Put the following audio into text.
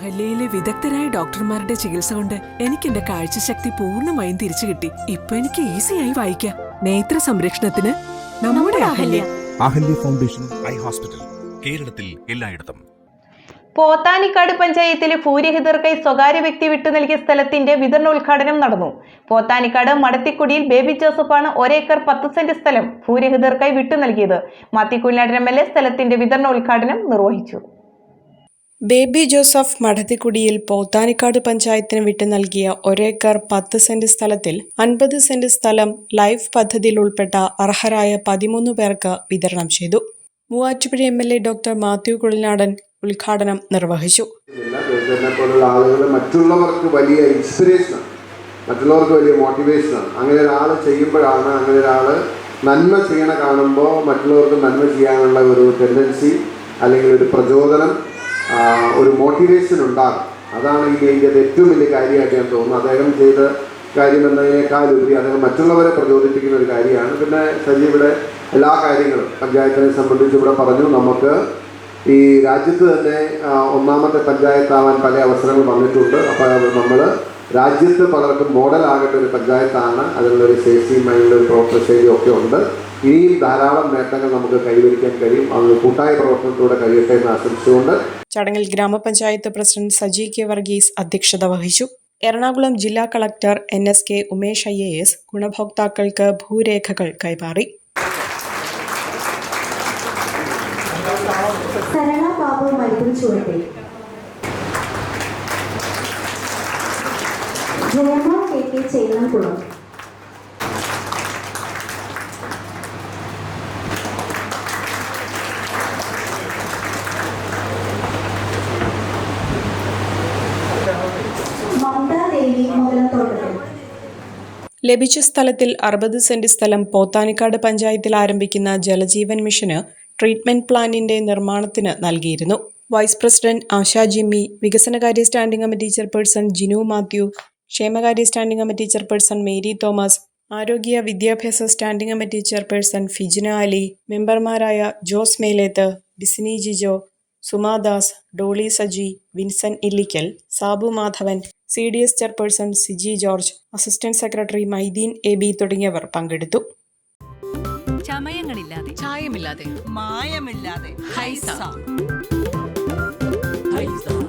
അഹല്യയിലെ വിദഗ്ധരായ ഡോക്ടർമാരുടെ ചികിത്സ കൊണ്ട് എനിക്ക് എന്റെ കാഴ്ചശക്തി പൂർണമായും തിരിച്ചു കിട്ടി. ഇപ്പൊ എനിക്ക് ഈസിയായി വായിക്കാം. നേത്ര സംരക്ഷണത്തിന് നമ്മുടെ Ahalya. Ahalya. Foundation eye hospital കേരളത്തിൽ എല്ലായിടത്തും. പോത്താനിക്കാട് പഞ്ചായത്തിലെ ഭൂരഹിതർക്കായി സ്വകാര്യ വ്യക്തി വിട്ടു നൽകിയ സ്ഥലത്തിന്റെ വിതരണോദ്ഘാടനം നടന്നു. പോത്താനിക്കാട് മടത്തിക്കുടിയിൽ ബേബി ജോസഫാണ് ഒരേക്കർ പത്ത് സെന്റ് സ്ഥലം ഭൂരഹിതർക്കായി വിട്ടു നൽകിയത്. മാത്തിക്കുഞ്ഞാടൻ എം എൽ എ സ്ഥലത്തിന്റെ വിതരണോദ്ഘാടനം നിർവഹിച്ചു. ബേബി ജോസഫ് മഠത്തിക്കുടിയിൽ പോത്താനിക്കാട് പഞ്ചായത്തിന് വിട്ടു നൽകിയ ഒരേക്കർ പത്ത് സെന്റ് സ്ഥലത്തിൽ അൻപത് സെന്റ് സ്ഥലം ലൈഫ് പദ്ധതിയിൽ ഉൾപ്പെട്ട അർഹരായ പതിമൂന്ന് പേർക്ക് വിതരണം ചെയ്തു. Muvattupuzha M L A doctor Mathew Kulinadan ഉദ്ഘാടനം നിർവഹിച്ചു. മറ്റുള്ളവർക്ക് വലിയ ഇൻസ്പിറേഷനാണ് മറ്റുള്ളവർക്ക് വലിയ മോട്ടിവേഷനാണ് അങ്ങനെ ഒരാൾ ചെയ്യുമ്പോഴാണ് അങ്ങനെ ഒരാൾ നന്മ ചെയ്യണ കാണുമ്പോൾ മറ്റുള്ളവർക്ക് നന്മ ചെയ്യാനുള്ള ഒരു ടെൻഡൻസി അല്ലെങ്കിൽ ഒരു പ്രചോദനം ഒരു മോട്ടിവേഷൻ ഉണ്ടാകും. അതാണ് ഈ ഇന്ത്യയുടെ ഏറ്റവും വലിയ കാര്യമായിട്ട് ഞാൻ തോന്നുന്നു അദ്ദേഹം ചെയ്ത കാര്യം എന്നതിനേക്കാളുപരി അദ്ദേഹം മറ്റുള്ളവരെ പ്രചോദിപ്പിക്കുന്ന ഒരു കാര്യമാണ്. പിന്നെ സജീവിടെ എല്ലാ കാര്യങ്ങളും പഞ്ചായത്തിനെ സംബന്ധിച്ച് ഇവിടെ പറഞ്ഞു. നമുക്ക് ഈ രാജ്യത്ത് തന്നെ ഒന്നാമത്തെ പഞ്ചായത്താവാൻ പല അവസരങ്ങൾ വന്നിട്ടുണ്ട്. അപ്പോൾ നമ്മൾ രാജ്യത്ത് പലർക്കും മോഡലാകേണ്ട ഒരു പഞ്ചായത്താണ്. അതിനുള്ളൊരു സേഫ്റ്റി അതിനുള്ളൊരു ഒരു ശൈലിയും ഒക്കെ ഉണ്ട്. ഇനിയും ധാരാളം നേട്ടങ്ങൾ നമുക്ക് കൈവരിക്കാൻ കഴിയും. അത് കൂട്ടായ പ്രവർത്തനത്തിലൂടെ കഴിയട്ടെ എന്ന് ആശംസിച്ചുകൊണ്ട്. ചടങ്ങിൽ ഗ്രാമപഞ്ചായത്ത് പ്രസിഡന്റ് സജി കെ വർഗീസ് അധ്യക്ഷത വഹിച്ചു. എറണാകുളം ജില്ലാ collector N S K Umesh I A S ഗുണഭോക്താക്കൾക്ക് ഭൂരേഖകൾ കൈമാറി. സരള ബാബു ചുവട്ടി ജയമോ കെ കെ ചേലംകുളം മമത ദേവി മുതലത്തോട്ടത്തിൽ. ലഭിച്ച സ്ഥലത്തിൽ അറുപത് സെന്റ് സ്ഥലം പോത്താനിക്കാട് പഞ്ചായത്തിൽ ആരംഭിക്കുന്ന ജലജീവൻ മിഷന് ട്രീറ്റ്മെന്റ് പ്ലാനിന്റെ നിർമ്മാണത്തിന് നൽകിയിരുന്നു. വൈസ് പ്രസിഡന്റ് ആശാ ജിമ്മി വികസനകാര്യ standing committee chairperson Jinu Mathew ക്ഷേമകാര്യ standing committee chairperson Mary Thomas ആരോഗ്യ വിദ്യാഭ്യാസ standing committee chairperson Fijina Ali മെമ്പർമാരായ Jose Melethu Bisini Jijo Sumadas Dolly Saji Vinson Illikkal Sabu Madhavan C D S chairperson Siji George assistant secretary Maideen A B തുടങ്ങിയവർ പങ്കെടുത്തു. ചമയങ്ങളില്ലാതെ ചായമില്ലാതെ മായമില്ലാതെ ഹൈസ. ഹൈസ.